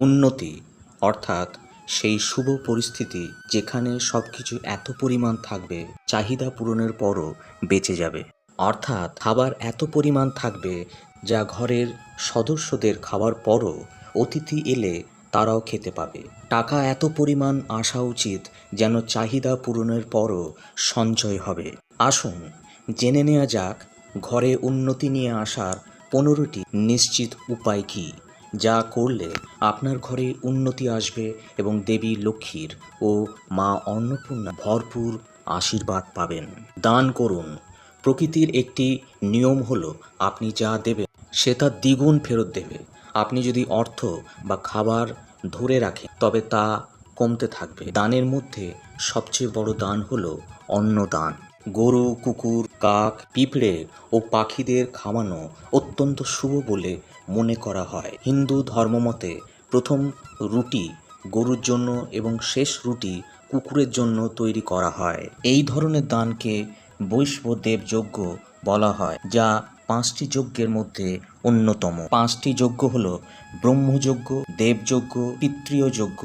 উন্নতি, অর্থাৎ সেই শুভ পরিস্থিতি যেখানে সব কিছু এত পরিমাণ থাকবে, চাহিদা পূরণের পরও বেঁচে যাবে। অর্থাৎ খাবার এত পরিমাণ থাকবে যা ঘরের সদস্যদের খাবার পরও অতিথি এলে তারাও খেতে পাবে। টাকা এত পরিমাণ আসা উচিত যেন চাহিদা পূরণের পরও সঞ্চয় হবে। আসুন, জেনে নেওয়া যাক ঘরে উন্নতি নিয়ে আসার পনেরোটি নিশ্চিত উপায় কী। যা করলে আপনার ঘরে উন্নতি আসবে এবং দেবী লক্ষ্মীর ও মা অন্নপূর্ণা ভরপুর আশীর্বাদ পাবেন। দান করুন। প্রকৃতির একটি নিয়ম হলো, আপনি যা দেবেন, সে তার দ্বিগুণ ফেরত দেবে। আপনি যদি অর্থ বা খাবার ধরে রাখেন, তবে তা কমতে থাকবে। দানের মধ্যে সবচেয়ে বড় দান হলো অন্নদান। গরু, কুকুর, কাক, পিঁপড়ে ও পাখিদের খাওয়ানো অত্যন্ত শুভ বলে মনে করা হয়। হিন্দু ধর্মমতে প্রথম রুটি গরুর জন্য এবং শেষ রুটি কুকুরের জন্য তৈরি করা হয়। এই ধরনের দানকে বৈষ্ণদেব যজ্ঞ বলা হয়, যা পাঁচটি যজ্ঞের মধ্যে অন্যতম। পাঁচটি যজ্ঞ হল ব্রহ্মযজ্ঞ, দেবযজ্ঞ পিতৃয় যজ্ঞ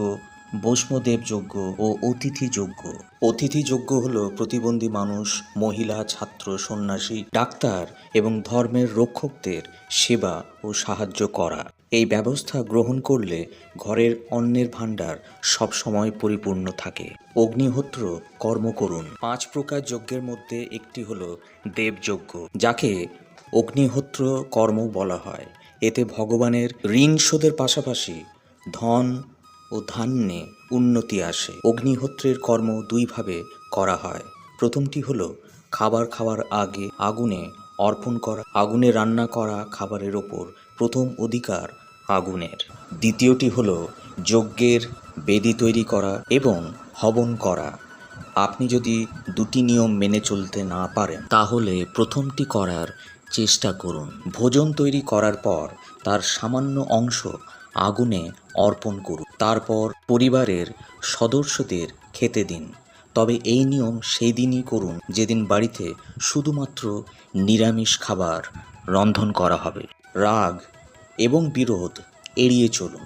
বৈষ্ণদেব যজ্ঞ ও অতিথি যজ্ঞ অতিথি যজ্ঞ হল প্রতিবন্ধী মানুষ, মহিলা, ছাত্র, সন্ন্যাসী, ডাক্তার এবং ধর্মের রক্ষকদের সেবা ও সাহায্য করা। এই ব্যবস্থা গ্রহণ করলে ঘরের অন্নের ভাণ্ডার সবসময় পরিপূর্ণ থাকে। অগ্নিহোত্র কর্ম করুন। পাঁচ প্রকার যজ্ঞের মধ্যে একটি হল দেবযজ্ঞ, যাকে অগ্নিহোত্র কর্ম বলা হয়। এতে ভগবানের ঋণ শোধের পাশাপাশি ধন ও ধান্যে উন্নতি আসে। অগ্নিহোত্রের কর্ম দুইভাবে করা হয়। প্রথমটি হলো খাবার খাওয়ার আগে আগুনে অর্পণ করা, আগুনে রান্না করা খাবারের ওপর প্রথম অধিকার আগুনের। দ্বিতীয়টি হল যজ্ঞের বেদি তৈরি করা এবং হবন করা। আপনি যদি দুটি নিয়ম মেনে চলতে না পারেন, তাহলে প্রথমটি করার চেষ্টা করুন। ভোজন তৈরি করার পর তার সামান্য অংশ আগুনে অর্পণ করুন। তারপর পরিবারের সদস্যদের খেতে দিন। তবে এই নিয়ম সেই দিনই করুন, যেদিন বাড়িতে শুধুমাত্র নিরামিষ খাবার রন্ধন করা হবে। রাগ এবং বিরোধ এড়িয়ে চলুন।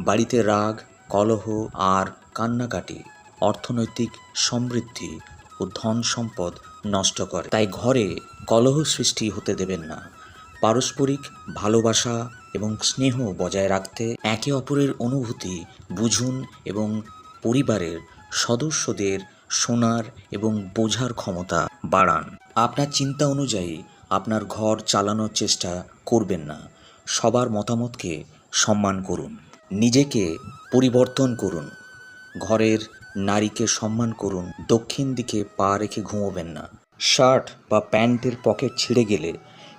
বাড়িতে রাগ, কলহ আর কান্নাকাটি অর্থনৈতিক সমৃদ্ধি ও ধন সম্পদ নষ্ট করে। তাই ঘরে কলহ সৃষ্টি হতে দেবেন না। পারস্পরিক ভালোবাসা এবং স্নেহ বজায় রাখতে একে অপরের অনুভূতি, বুঝুন এবং পরিবারের সদস্যদের শোনার এবং বোঝার ক্ষমতা বাড়ান। আপনার চিন্তা অনুযায়ী আপনার ঘর চালানোর চেষ্টা করবেন না। সবার মতামতকে সম্মান করুন। নিজেকে পরিবর্তন করুন। ঘরের নারীকে সম্মান করুন। দক্ষিণ দিকে পা রেখে ঘুমোবেন না। শার্ট বা প্যান্টের পকেট ছিঁড়ে গেলে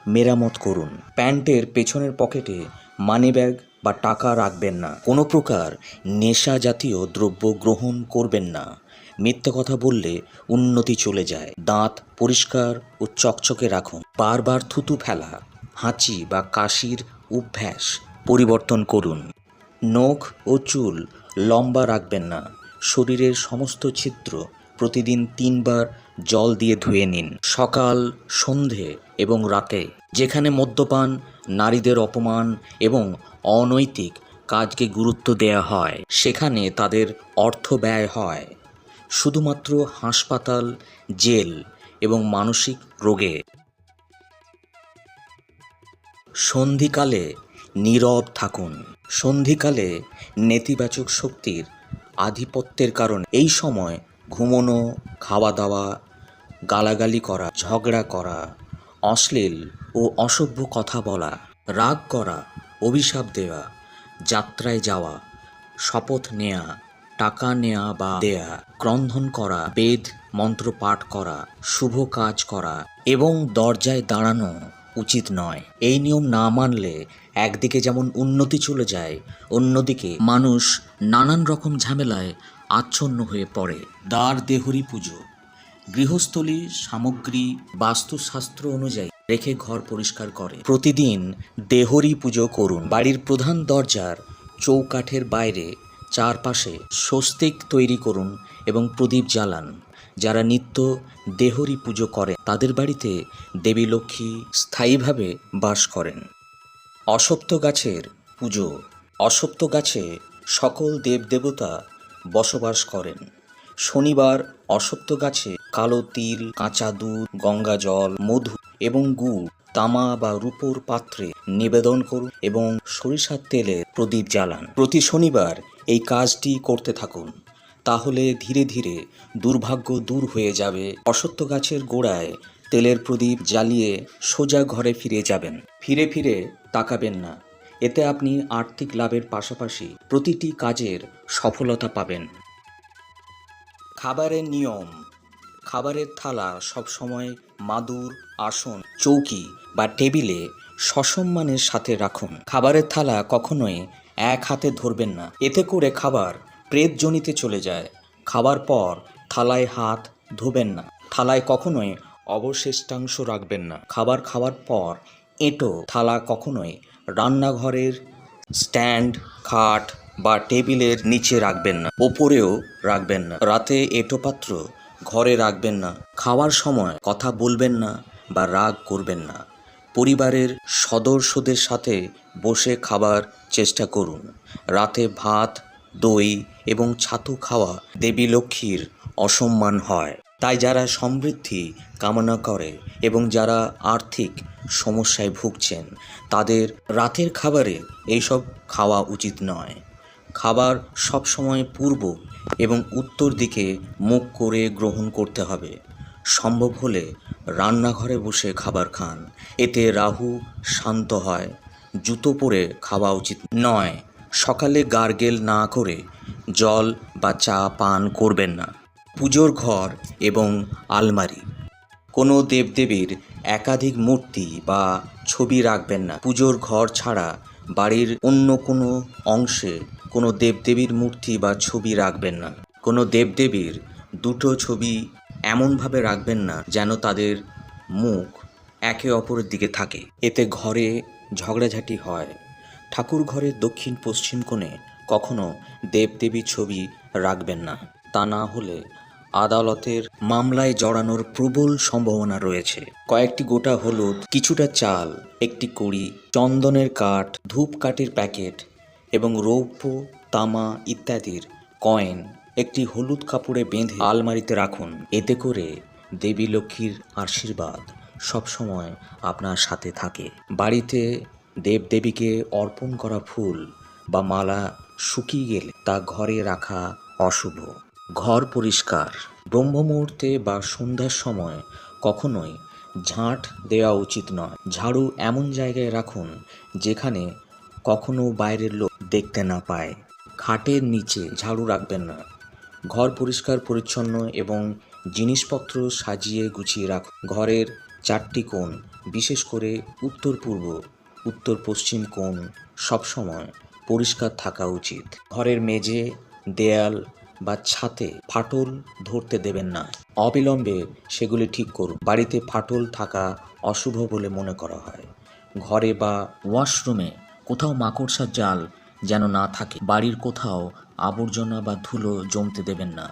মেরামত করুন। প্যান্টের পেছনের পকেটে মানিব্যাগ বা টাকা রাখবেন না। কোনো প্রকার নেশা জাতীয় দ্রব্য গ্রহণ করবেন না। মিথ্যে কথা বললে উন্নতি চলে যায়। দাঁত পরিষ্কার ও চকচকে রাখুন। বারবার থুতু ফেলা, হাঁচি বা কাশির অভ্যাস পরিবর্তন করুন। নখ ও চুল লম্বা রাখবেন না। শরীরের সমস্ত ছিদ্র প্রতিদিন তিনবার জল দিয়ে ধুয়ে নিন। সকাল, সন্ধে এবং রাতে, যেখানে মদ্যপান, নারীদের অপমান এবং অনৈতিক কাজকে গুরুত্ব দেয়া হয়, সেখানে তাদের অর্থ ব্যয় হয়। শুধুমাত্র হাসপাতাল, জেল এবং মানসিক রোগে। সন্ধিকালে নীরব থাকুন। সন্ধিকালে নেতিবাচক শক্তির আধিপত্যের কারণে। এই সময় ঘুমোনো খাওয়া দাওয়া গালাগালি করা, ঝগড়া করা, অশ্লীল ও অসভ্য কথা বলা, রাগ করা, অভিশাপ দেওয়া, যাত্রায় যাওয়া, শপথ নেয়া, টাকা নেয়া বা দেয়া, ক্রন্ধন করা, বেদ, মন্ত্র পাঠ করা, শুভ কাজ করা এবং দরজায় দাঁড়ানো উচিত নয়। এই নিয়ম না মানলে একদিকে যেমন উন্নতি চলে যায়, অন্যদিকে মানুষ নানান রকম ঝামেলায় আচ্ছন্ন হয়ে পড়ে। দ্বার দেহরি পুজো। গৃহস্থলী সামগ্রী বাস্তুশাস্ত্র অনুযায়ী রেখে ঘর পরিষ্কার করে। প্রতিদিন দেহরি পুজো করুন। বাড়ির প্রধান দরজার চৌকাঠের বাইরে চারপাশে স্বস্তিক তৈরি করুন এবং প্রদীপ জ্বালান। যারা নিত্য দেহরি পুজো করে, তাদের বাড়িতে দেবী লক্ষ্মী স্থায়ীভাবে বাস করেন। অসত্য গাছের পুজো। অসত্য গাছে সকল দেবদেবতা বসবাস করেন। শনিবার অসত্য গাছে কালো তিল, কাঁচা দুধ, গঙ্গা জল, মধু এবং গুড়, তামা বা রূপোর পাত্রে নিবেদন করুন এবং সরিষার তেলে প্রদীপ জ্বালান। প্রতি শনিবার এই কাজটি করতে থাকুন। তাহলে ধীরে ধীরে দুর্ভাগ্য দূর হয়ে যাবে। অসত্য গাছের গোড়ায় তেলের প্রদীপ জ্বালিয়ে সোজা ঘরে ফিরে যাবেন। ফিরে ফিরে তাকাবেন না। এতে আপনি আর্থিক লাভের পাশাপাশি প্রতিটি কাজের সফলতা পাবেন। খাবারের নিয়ম। খাবারের থালা সবসময় মাদুর, আসন, চৌকি বা টেবিলে সসম্মানের সাথে রাখুন। খাবারের থালা কখনোই এক হাতে ধরবেন না। এতে করে খাবার প্রেতজনিতে চলে যায়। খাবার পর থালায় হাত ধোবেন না। থালায় কখনোই অবশিষ্টাংশ রাখবেন না। খাবার খাওয়ার পর এঁটো থালা কখনোই রান্নাঘরের স্ট্যান্ড, খাট বা টেবিলের নিচে রাখবেন না, ওপরেও রাখবেন না। রাতে এঁটো পাত্র ঘরে রাখবেন না। খাওয়ার সময় কথা বলবেন না বা রাগ করবেন না। পরিবারের সদস্যদের সাথে বসে খাবার চেষ্টা করুন। রাতে ভাত, দই এবং ছাতু খাওয়া দেবী লক্ষ্মীর অসম্মান হয়। তাই যারা সমৃদ্ধি কামনা করে এবং যারা আর্থিক সমস্যায় ভুগছেন, তাদের রাতের খাবারে এইসব খাওয়া উচিত নয়। খাবার সবসময় পূর্ব এবং উত্তর দিকে মুখ করে গ্রহণ করতে হবে। সম্ভব হলে রান্নাঘরে বসে খাবার খান। এতে রাহু শান্ত হয়, জুতো পরে খাওয়া উচিত নয়। সকালে গার্গেল না করে জল বা চা পান করবেন না। পুজোর ঘর এবং আলমারি। কোনো দেবদেবীর একাধিক মূর্তি বা ছবি রাখবেন না। পুজোর ঘর ছাড়া বাড়ির অন্য কোনো অংশে কোনো দেবদেবীর মূর্তি বা ছবি রাখবেন না। কোনো দেবদেবীর দুটো ছবি এমনভাবে রাখবেন না যেন তাদের মুখ একে অপরের দিকে থাকে। এতে ঘরে ঝগড়াঝাটি হয়। ঠাকুর ঘরের দক্ষিণ পশ্চিম কোণে কখনো দেবদেবী ছবি রাখবেন না। তা না হলে আদালতের মামলায় জড়ানোর প্রবল সম্ভাবনা রয়েছে। কয়েকটি গোটা হলুদ, কিছুটা চাল, একটি কড়ি, চন্দনের কাঠ, ধূপকাঠির প্যাকেট এবং রৌপ্য, তামা ইত্যাদির কয়েন একটি হলুদ কাপড়ে বেঁধে আলমারিতে রাখুন। এতে করে দেবী লক্ষ্মীর আশীর্বাদ সবসময় আপনার সাথে থাকে। বাড়িতে দেবদেবীকে অর্পণ করা ফুল বা মালা শুকিয়ে গেলে তা ঘরে রাখা অশুভ। ঘর পরিষ্কার। ব্রহ্ম মুহূর্তে বা সন্ধ্যার সময় কখনোই ঝাঁট দেওয়া উচিত নয়। ঝাড়ু এমন জায়গায় রাখুন যেখানে কখনো বাইরের লোক দেখতে না পায়। খাটের নিচে ঝাড়ু রাখবেন না। ঘর পরিষ্কার, পরিচ্ছন্ন এবং জিনিসপত্র সাজিয়ে গুছিয়ে রাখুন। ঘরের চারটি কোণ, বিশেষ করে উত্তর পূর্ব উত্তর পশ্চিম কোণ, সবসময় পরিষ্কার থাকা উচিত। ঘরের মেঝে, দেয়াল বা ছাতে ফাটল ধরতে দেবেন না। অবিলম্বে সেগুলি ঠিক করুন। বাড়িতে ফাটল থাকা অশুভ বলে মনে করা হয়। ঘরে বা ওয়াশরুমে কোথাও মাকড়সার জাল যেন না থাকে। বাড়ির কোথাও আবর্জনা বা ধুলো জমতে দেবেন না।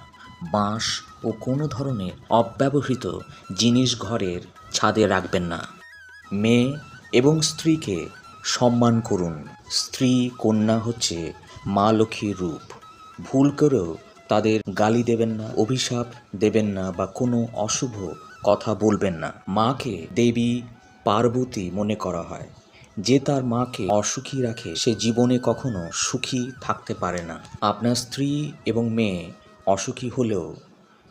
বাঁশ ও কোনো ধরনের অব্যবহৃত জিনিস ঘরের ছাদে রাখবেন না। মেয়ে এবং স্ত্রীকে সম্মান করুন। স্ত্রী কন্যা হচ্ছে মা লক্ষ্মীর রূপ। ভুল করেও তাদের গালি দেবেন না, অভিশাপ দেবেন না বা কোনো অশুভ কথা বলবেন না। মাকে দেবী পার্বতী মনে করা হয়। যে তার মাকে অসুখী রাখে, সে জীবনে কখনো সুখী থাকতে পারে না। আপনার স্ত্রী এবং মেয়ে অসুখী হলেও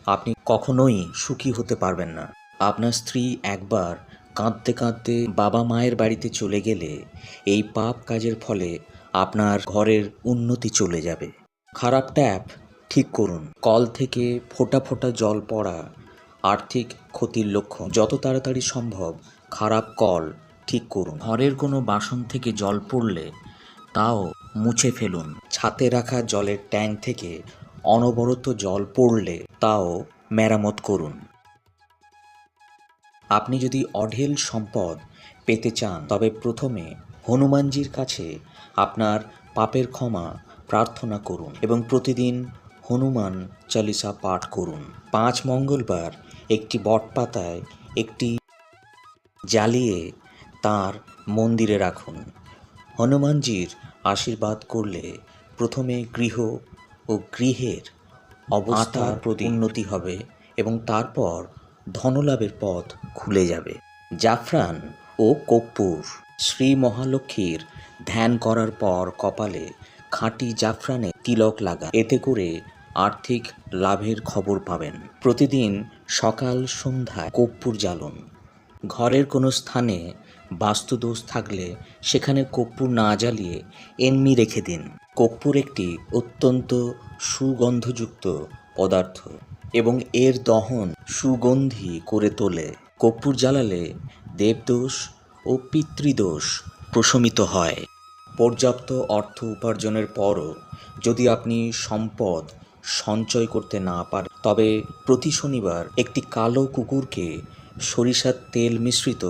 আপনি কখনোই সুখী হতে পারবেন না। আপনার স্ত্রী একবার কাঁদতে কাঁদতে বাবা মায়ের বাড়িতে চলে গেলে এই পাপ কাজের ফলে আপনার ঘরের উন্নতি চলে যাবে। খারাপ ট্যাপ ঠিক করুন। কল থেকে ফোটা ফোটা জল পড়া আর্থিক ক্ষতির লক্ষণ। যত তাড়াতাড়ি সম্ভব খারাপ কল ঠিক করুন। ঘরের কোনো বাসন থেকে জল পড়লে তাও মুছে ফেলুন। ছাতে রাখা জলের ট্যাঙ্ক থেকে অনবরত জল পড়লে তাও মেরামত করুন। আপনি যদি অঢেল সম্পদ পেতে চান, তবে প্রথমে হনুমানজির কাছে আপনার পাপের ক্ষমা প্রার্থনা করুন এবং প্রতিদিন হনুমান চালিসা পাঠ করুন। পাঁচ মঙ্গলবার একটি বটপাতায় একটি জ্বালিয়ে তার মন্দিরে রাখুন। হনুমানজির আশীর্বাদ করলে প্রথমে গৃহ ও গৃহের অবস্থার প্রতি উন্নতি হবে এবং তারপর ধনলাভের পথ খুলে যাবে। জাফরান ও কর্পূর শ্রী মহালক্ষ্মীর ধ্যান করার পর কপালে খাঁটি জাফরানে তিলক লাগা। এতে করে আর্থিক লাভের খবর পাবেন। প্রতিদিন সকাল সন্ধ্যায় কর্পূর জ্বালন। ঘরের কোনো স্থানে বাস্তুদোষ থাকলে সেখানে কর্পূর না জ্বালিয়ে এমনি রেখে দিন। কর্পূর একটি অত্যন্ত সুগন্ধযুক্ত পদার্থ এবং এর দহন সুগন্ধি করে তোলে। কর্পূর জ্বালালে দেবদোষ ও পিতৃদোষ প্রশমিত হয়। পর্যাপ্ত অর্থ উপার্জনের পরও যদি আপনি সম্পদ সঞ্চয় করতে না পারে, তবে প্রতি শনিবার একটি কালো কুকুরকে সরিষার তেল মিশ্রিত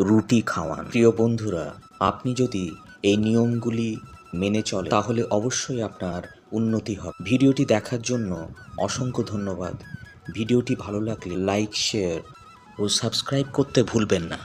রুটি খাওয়ান। প্রিয় বন্ধুরা, আপনি যদি এই নিয়মগুলি মেনে চলে তাহলে অবশ্যই আপনার উন্নতি হবে। ভিডিওটি দেখার জন্য অসংখ্য ধন্যবাদ। ভিডিওটি ভালো লাগলে লাইক, শেয়ার ও সাবস্ক্রাইব করতে ভুলবেন না।